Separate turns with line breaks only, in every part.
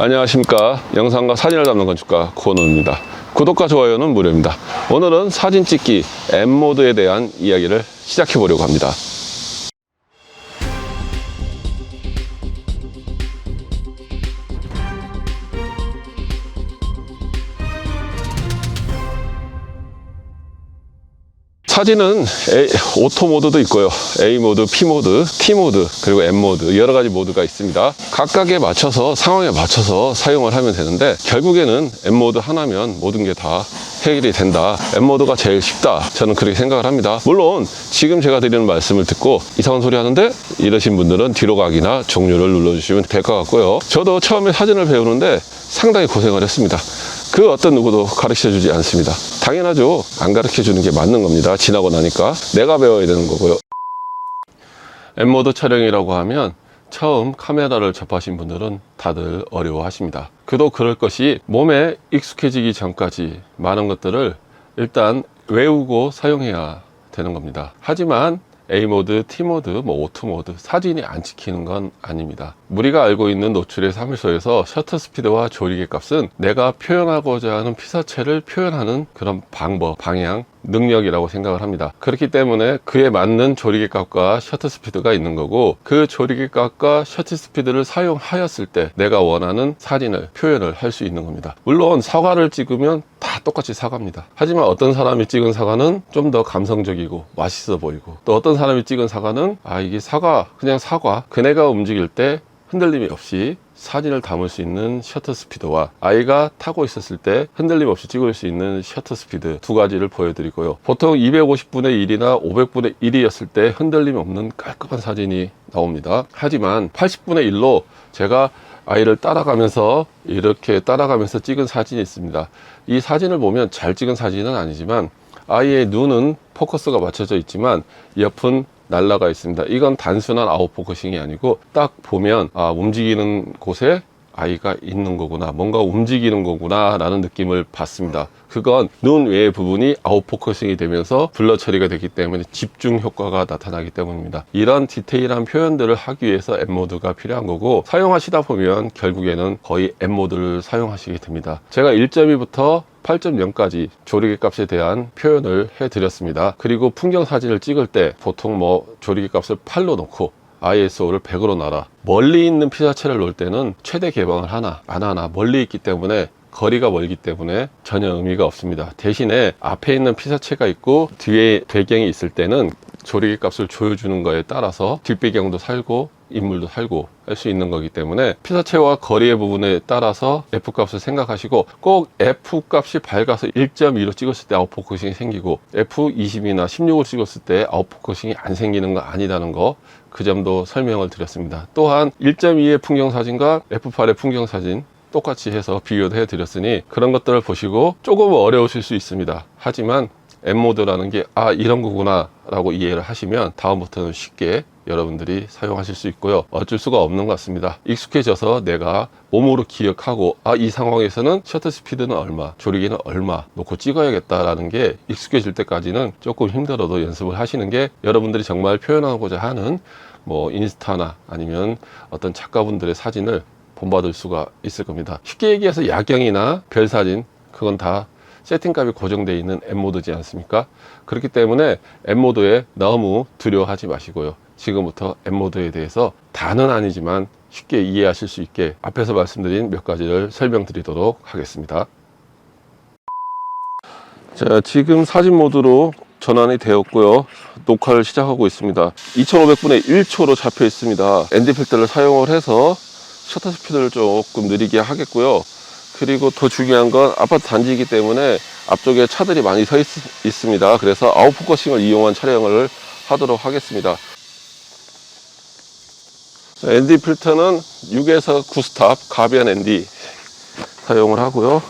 안녕하십니까. 영상과 사진을 담는 건축가 고원호입니다. 구독과 좋아요는 무료입니다. 오늘은 사진 찍기 M모드에 대한 이야기를 시작해 보려고 합니다 사진은 A, 오토 모드도 있고요. A 모드, P 모드, T 모드, 그리고 M 모드 여러 가지 모드가 있습니다. 각각에 맞춰서 상황에 맞춰서 사용을 하면 되는데 결국에는 M 모드 하나면 모든 게 다 해결이 된다. M 모드가 제일 쉽다. 저는 그렇게 생각을 합니다. 물론 지금 제가 드리는 말씀을 듣고 이상한 소리 하는데 이러신 분들은 뒤로 가기나 종료를 눌러주시면 될 것 같고요. 저도 처음에 사진을 배우는데 상당히 고생을 했습니다. 그 어떤 누구도 가르쳐 주지 않습니다. 당연하죠. 안 가르쳐 주는 게 맞는 겁니다. 지나고 나니까. 내가 배워야 되는 거고요. M모드 촬영이라고 하면 처음 카메라를 접하신 분들은 다들 어려워하십니다. 그도 그럴 것이 몸에 익숙해지기 전까지 많은 것들을 일단 외우고 사용해야 되는 겁니다. 하지만 A 모드, T 모드, 뭐 오토 모드 사진이 안 찍히는 건 아닙니다. 우리가 알고 있는 노출의 사무소에서 셔터 스피드와 조리개 값은 내가 표현하고자 하는 피사체를 표현하는 그런 방법, 방향, 능력이라고 생각을 합니다. 그렇기 때문에 그에 맞는 조리개 값과 셔터 스피드가 있는 거고 그 조리개 값과 셔터 스피드를 사용하였을 때 내가 원하는 사진을 표현을 할 수 있는 겁니다. 물론 사과를 찍으면 다 똑같이 사과입니다. 하지만 어떤 사람이 찍은 사과는 좀 더 감성적이고 맛있어 보이고 또 어떤 사람이 찍은 사과는 아 이게 사과 그냥 사과 그네가 움직일 때 흔들림이 없이 사진을 담을 수 있는 셔터 스피드와 아이가 타고 있었을 때 흔들림 없이 찍을 수 있는 셔터 스피드 두 가지를 보여드리고요. 보통 250분의 1이나 500분의 1이었을 때 흔들림 없는 깔끔한 사진이 나옵니다. 하지만 80분의 1로 제가 아이를 따라가면서 이렇게 따라가면서 찍은 사진이 있습니다. 이 사진을 보면 잘 찍은 사진은 아니지만 아이의 눈은 포커스가 맞춰져 있지만 옆은 날라가 있습니다. 이건 단순한 아웃포커싱이 아니고 딱 보면 아, 움직이는 곳에 아이가 있는 거구나. 뭔가 움직이는 거구나. 라는 느낌을 받습니다. 그건 눈 외의 부분이 아웃포커싱이 되면서 블러 처리가 되기 때문에 집중 효과가 나타나기 때문입니다. 이런 디테일한 표현들을 하기 위해서 M모드가 필요한 거고 사용하시다 보면 결국에는 거의 M모드를 사용하시게 됩니다. 제가 1.2부터 8.0까지 조리개 값에 대한 표현을 해드렸습니다. 그리고 풍경 사진을 찍을 때 보통 뭐 조리개 값을 8로 놓고 ISO를 100으로 놔라. 멀리 있는 피사체를 놓을 때는 최대 개방을 하나, 안 하나, 멀리 있기 때문에 거리가 멀기 때문에 전혀 의미가 없습니다. 대신에 앞에 있는 피사체가 있고 뒤에 배경이 있을 때는 조리개 값을 조여주는 거에 따라서 뒷배경도 살고 인물도 살고 할 수 있는 거기 때문에 피사체와 거리의 부분에 따라서 F 값을 생각하시고 꼭 F 값이 밝아서 1.2로 찍었을 때 아웃포커싱이 생기고 F20이나 16을 찍었을 때 아웃포커싱이 안 생기는 거 아니라는 거 그 점도 설명을 드렸습니다. 또한 1.2의 풍경 사진과 F8의 풍경 사진 똑같이 해서 비교도 해 드렸으니 그런 것들을 보시고 조금 어려우실 수 있습니다. 하지만 M모드라는 게 아 이런 거구나 라고 이해를 하시면 다음부터는 쉽게 여러분들이 사용하실 수 있고요 어쩔 수가 없는 것 같습니다 익숙해져서 내가 몸으로 기억하고 아 이 상황에서는 셔터 스피드는 얼마 조리기는 얼마 놓고 찍어야겠다라는 게 익숙해질 때까지는 조금 힘들어도 연습을 하시는 게 여러분들이 정말 표현하고자 하는 뭐 인스타나 아니면 어떤 작가분들의 사진을 본받을 수가 있을 겁니다 쉽게 얘기해서 야경이나 별 사진 그건 다 세팅값이 고정되어 있는 M모드지 않습니까? 그렇기 때문에 M모드에 너무 두려워하지 마시고요. 지금부터 M모드에 대해서 다는 아니지만 쉽게 이해하실 수 있게 앞에서 말씀드린 몇 가지를 설명드리도록 하겠습니다. 자, 지금 사진 모드로 전환이 되었고요. 녹화를 시작하고 있습니다. 2500분의 1초로 잡혀 있습니다. ND 필터를 사용을 해서 셔터 스피드를 조금 느리게 하겠고요. 그리고 더 중요한 건 아파트 단지이기 때문에 앞쪽에 차들이 많이 서 있, 습니다 그래서 아웃포커싱을 이용한 촬영을 하도록 하겠습니다. ND 필터는 6에서 9스탑 가비안 ND 사용을 하고요.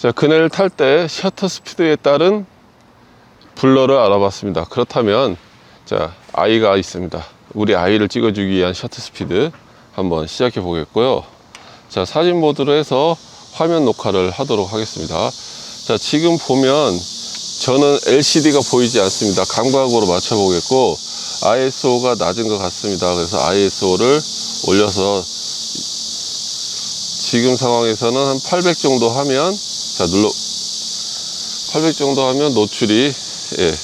자, 그네를 탈 때 셔터 스피드에 따른 블러를 알아봤습니다. 그렇다면, 자, 아이가 있습니다. 우리 아이를 찍어주기 위한 셔터 스피드 한번 시작해 보겠고요. 자, 사진 모드로 해서 화면 녹화를 하도록 하겠습니다. 자, 지금 보면 저는 LCD가 보이지 않습니다. 감각으로 맞춰 보겠고, ISO가 낮은 것 같습니다. 그래서 ISO를 올려서 지금 상황에서는 한 800 정도 하면 자 눌러 800 정도 하면 노출이 예,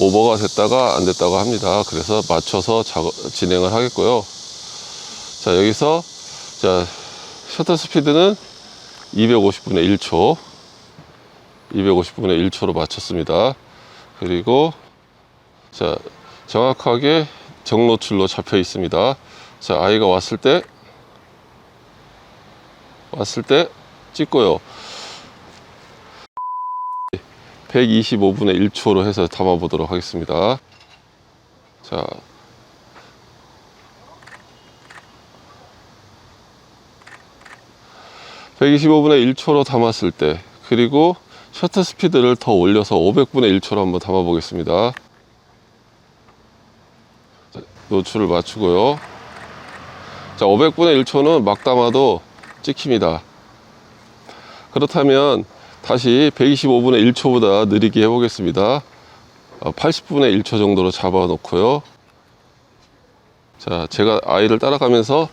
오버가 됐다가 안 됐다고 합니다. 그래서 맞춰서 작업, 진행을 하겠고요. 자 여기서 자 셔터 스피드는 250분의 1초 250분의 1초로 맞췄습니다. 그리고 자 정확하게 정노출로 잡혀 있습니다. 자 아이가 왔을 때 왔을 때 찍고요. 125분의 1초로 해서 담아 보도록 하겠습니다. 자. (125분의 1초로) 담았을 때 그리고 셔터 스피드를 더 올려서 (500분의 1초로) 한번 담아 보겠습니다 자, 노출을 맞추고요 자, 500분의 1초는 막 담아도 찍힙니다. 그렇다면 다시 125분의 1초보다 느리게 해보겠습니다. 80분의 1초 정도로 잡아 놓고요. 자, 제가 아이를 따라가면서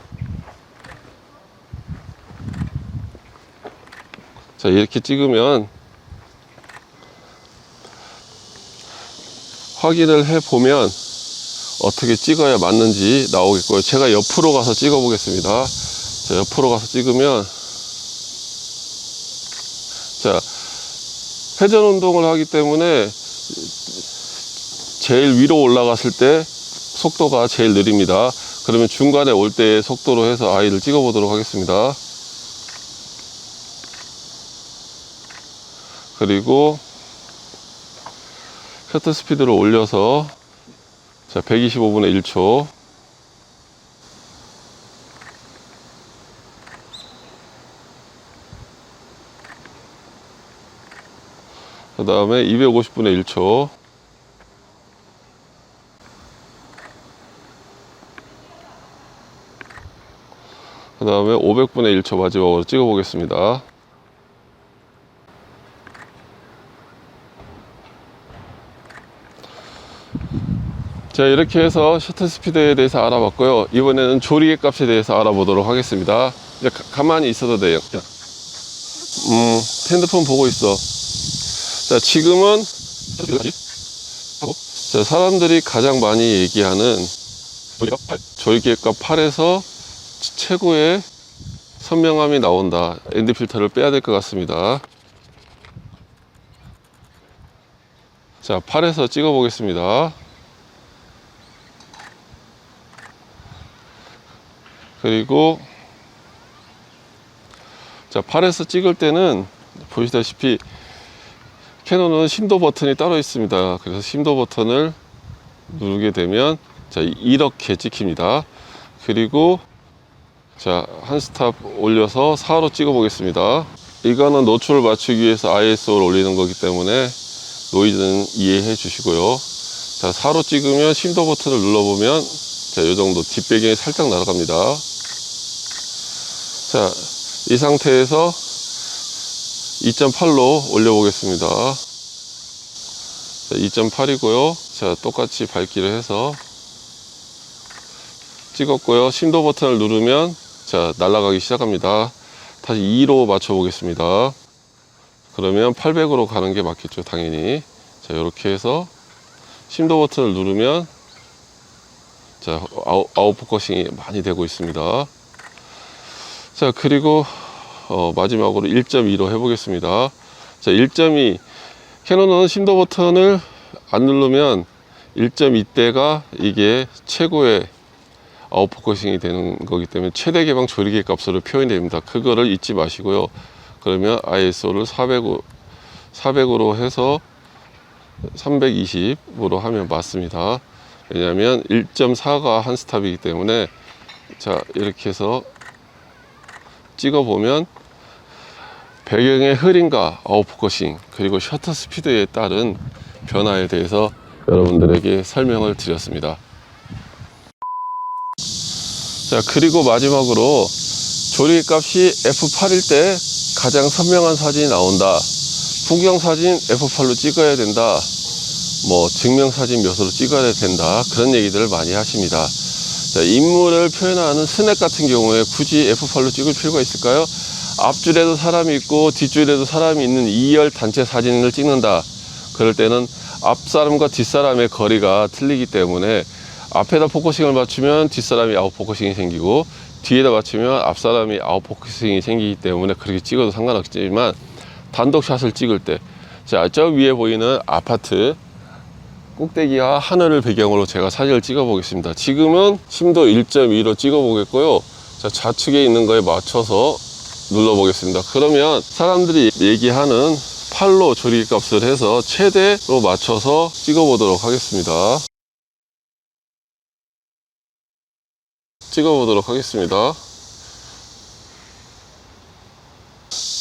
자, 이렇게 찍으면 확인을 해 보면 어떻게 찍어야 맞는지 나오겠고요. 제가 옆으로 가서 찍어 보겠습니다. 자, 옆으로 가서 찍으면 자, 회전 운동을 하기 때문에 제일 위로 올라갔을 때 속도가 제일 느립니다. 그러면 중간에 올때 속도로 해서 아이를 찍어 보도록 하겠습니다. 그리고 셔터 스피드를 올려서 자, 125분의 1초. 그 다음에 250분의 1초. 그 다음에 500분의 1초 마지막으로 찍어 보겠습니다. 자 이렇게 해서 셔터 스피드에 대해서 알아봤고요. 이번에는 조리개 값에 대해서 알아보도록 하겠습니다. 이제 가, 만히 있어도 돼요. 자, 음 핸드폰 보고 있어 자 지금은 자 사람들이 가장 많이 얘기하는 조리개 값 8에서 최고의 선명함이 나온다. 엔드 필터를 빼야 될 것 같습니다. 자 8에서 찍어 보겠습니다. 그리고 자 8에서 찍을 때는 보시다시피 캐논은 심도 버튼이 따로 있습니다. 그래서 심도 버튼을 누르게 되면 자 이렇게 찍힙니다. 그리고 자 한 스탑 올려서 4로 찍어 보겠습니다. 이거는 노출을 맞추기 위해서 ISO를 올리는 거기 때문에 노이즈는 이해해 주시고요. 자 4로 찍으면 심도 버튼을 눌러보면 자, 이 정도 뒷배경이 살짝 날아갑니다. 자, 이 상태에서 2.8로 올려보겠습니다. 자, 2.8이고요. 자, 똑같이 밝기를 해서 찍었고요. 심도 버튼을 누르면 자, 날아가기 시작합니다. 다시 2로 맞춰 보겠습니다. 그러면 800으로 가는 게 맞겠죠, 당연히. 자, 이렇게 해서 심도 버튼을 누르면 자, 아웃, 아웃 포커싱이 많이 되고 있습니다. 자, 그리고 어, 마지막으로 1.2로 해보겠습니다. 자, 1.2 캐논은 심도 버튼을 안 누르면 1.2대가 이게 최고의 아웃포커싱이 되는 거기 때문에 최대 개방 조리개 값으로 표현이 됩니다. 그거를 잊지 마시고요. 그러면 ISO를 400으로, 400으로 해서 320으로 하면 맞습니다. 왜냐하면 1.4가 한 스탑이기 때문에 자 이렇게 해서 찍어 보면 배경의 흐림과 아웃포커싱 그리고 셔터 스피드에 따른 변화에 대해서 여러분들에게 설명을 드렸습니다. 자 그리고 마지막으로 조리값이 F8일 때 가장 선명한 사진이 나온다. 풍경 사진 F8로 찍어야 된다. 뭐 증명사진 묘소로 찍어야 된다. 그런 얘기들을 많이 하십니다. 자, 인물을 표현하는 스냅 같은 경우에 굳이 F8로 찍을 필요가 있을까요? 앞줄에도 사람이 있고 뒷줄에도 사람이 있는 2열 단체 사진을 찍는다. 그럴 때는 앞사람과 뒷사람의 거리가 틀리기 때문에 앞에다 포커싱을 맞추면 뒷사람이 아웃 포커싱이 생기고 뒤에다 맞추면 앞사람이 아웃 포커싱이 생기기 때문에 그렇게 찍어도 상관없지만 단독 샷을 찍을 때 자, 저 위에 보이는 아파트 꼭대기와 하늘을 배경으로 제가 사진을 찍어 보겠습니다. 지금은 심도 1.2로 찍어 보겠고요. 자, 좌측에 있는 거에 맞춰서 눌러 보겠습니다. 그러면 사람들이 얘기하는 팔로 조리 값을 해서 최대로 맞춰서 찍어 보도록 하겠습니다. 찍어 보도록 하겠습니다.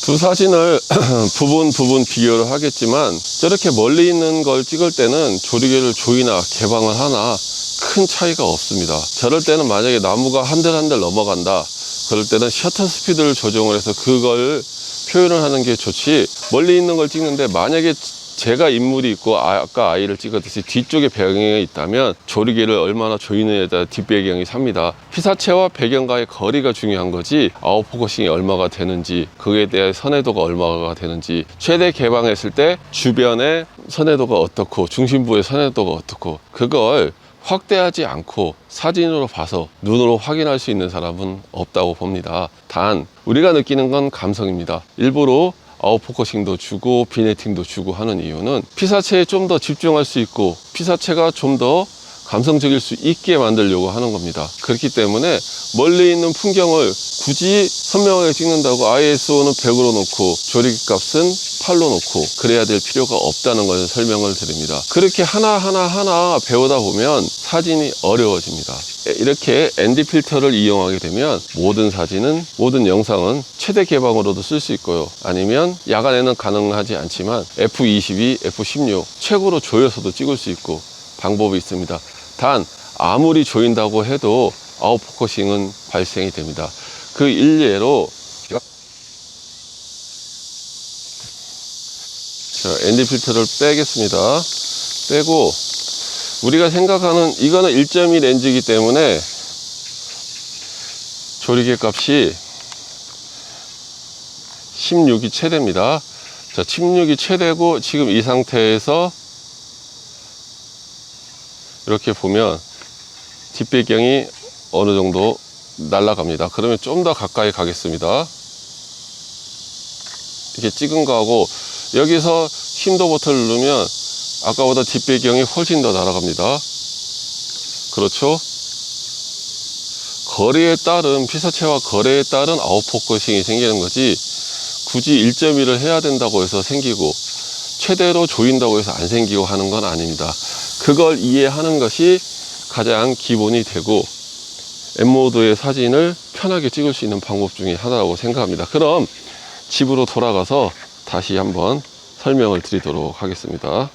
두 사진을 부분 부분 비교를 하겠지만 저렇게 멀리 있는 걸 찍을 때는 조리개를 조이나 개방을 하나 큰 차이가 없습니다. 저럴 때는 만약에 나무가 한 들 한 들 넘어간다. 그럴 때는 셔터 스피드를 조정을 해서 그걸 표현을 하는 게 좋지 멀리 있는 걸 찍는데 만약에 제가 인물이 있고 아- 아까 아이를 찍었듯이 뒤쪽에 배경이 있다면 조리개를 얼마나 조이느냐에 따라 뒷배경이 삽니다. 피사체와 배경과의 거리가 중요한 거지 아웃포커싱이 얼마가 되는지 그에 대한 선해도가 얼마가 되는지 최대 개방했을 때 주변의 선해도가 어떻고 중심부의 선해도가 어떻고 그걸 확대하지 않고 사진으로 봐서 눈으로 확인할 수 있는 사람은 없다고 봅니다. 단 우리가 느끼는 건 감성입니다. 일부러 아웃포커싱도 주고 비네팅도 주고 하는 이유는 피사체에 좀 더 집중할 수 있고 피사체가 좀더 감성적일 수 있게 만들려고 하는 겁니다. 그렇기 때문에 멀리 있는 풍경을 굳이 선명하게 찍는다고 ISO는 100으로 놓고 조리값은 8로 놓고 그래야 될 필요가 없다는 것을 설명을 드립니다. 그렇게 하나하나 하나 배우다 보면 사진이 어려워집니다. 이렇게 ND 필터를 이용하게 되면 모든 사진은 모든 영상은 최대 개방으로도 쓸 수 있고요. 아니면 야간에는 가능하지 않지만 F22, F16 최고로 조여서도 찍을 수 있고 방법이 있습니다. 단 아무리 조인다고 해도 아웃포커싱은 발생이 됩니다. 그 일례로 자, ND 필터를 빼겠습니다. 빼고 우리가 생각하는 이거는 1.2 렌즈이기 때문에 조리개 값이 16이 최대입니다. 자, 16이 최대고 지금 이 상태에서 이렇게 보면 뒷배경이 어느 정도 날아갑니다. 그러면 좀 더 가까이 가겠습니다. 이렇게 찍은 거하고 여기서 심도 버튼을 누르면 아까보다 뒷배경이 훨씬 더 날아갑니다. 그렇죠? 거리에 따른 피사체와 거리에 따른 아웃포커싱이 생기는 거지 굳이 1.1을 해야 된다고 해서 생기고 최대로 조인다고 해서 안 생기고 하는 건 아닙니다. 그걸 이해하는 것이 가장 기본이 되고 M모드의 사진을 편하게 찍을 수 있는 방법 중에 하나라고 생각합니다. 그럼 집으로 돌아가서 다시 한번 설명을 드리도록 하겠습니다.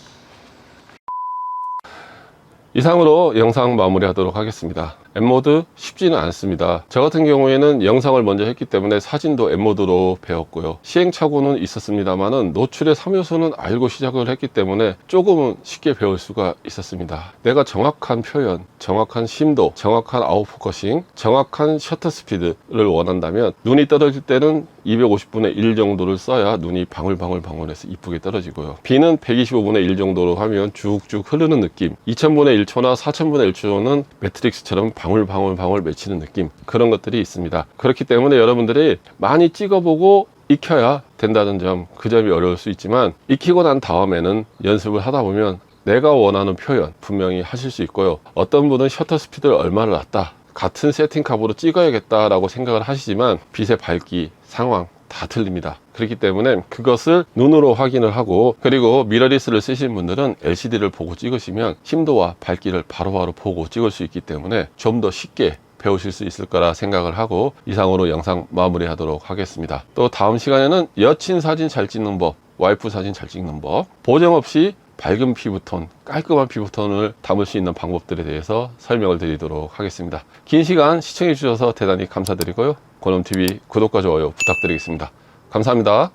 이상으로 영상 마무리하도록 하겠습니다. M모드 쉽지는 않습니다. 저 같은 경우에는 영상을 먼저 했기 때문에 사진도 M모드로 배웠고요. 시행착오는 있었습니다만은 노출의 3요소는 알고 시작을 했기 때문에 조금은 쉽게 배울 수가 있었습니다. 내가 정확한 표현, 정확한 심도, 정확한 아웃포커싱, 정확한 셔터 스피드를 원한다면 눈이 떨어질 때는 250분의 1 정도를 써야 눈이 방울방울 방울 해서 이쁘게 떨어지고요. 비는 125분의 1 정도로 하면 쭉쭉 흐르는 느낌. 2000분의 1초나 4000분의 1초는 매트릭스처럼 방울 방울 방울 맺히는 느낌. 그런 것들이 있습니다. 그렇기 때문에 여러분들이 많이 찍어보고 익혀야 된다는 점, 그 점이 어려울 수 있지만 익히고 난 다음에는 연습을 하다 보면 내가 원하는 표현 분명히 하실 수 있고요. 어떤 분은 셔터 스피드를 얼마를 놨다. 같은 세팅 값으로 찍어야겠다라고 생각을 하시지만 빛의 밝기, 상황 다 틀립니다. 그렇기 때문에 그것을 눈으로 확인을 하고 그리고 미러리스를 쓰시는 분들은 LCD를 보고 찍으시면 심도와 밝기를 바로 바로 보고 찍을 수 있기 때문에 좀 더 쉽게 배우실 수 있을 거라 생각을 하고 이상으로 영상 마무리 하도록 하겠습니다. 또 다음 시간에는 여친 사진 잘 찍는 법, 와이프 사진 잘 찍는 법, 보정 없이 밝은 피부톤, 깔끔한 피부톤을 담을 수 있는 방법들에 대해서 설명을 드리도록 하겠습니다. 긴 시간 시청해 주셔서 대단히 감사드리고요. 권엄TV 구독과 좋아요 부탁드리겠습니다. 감사합니다.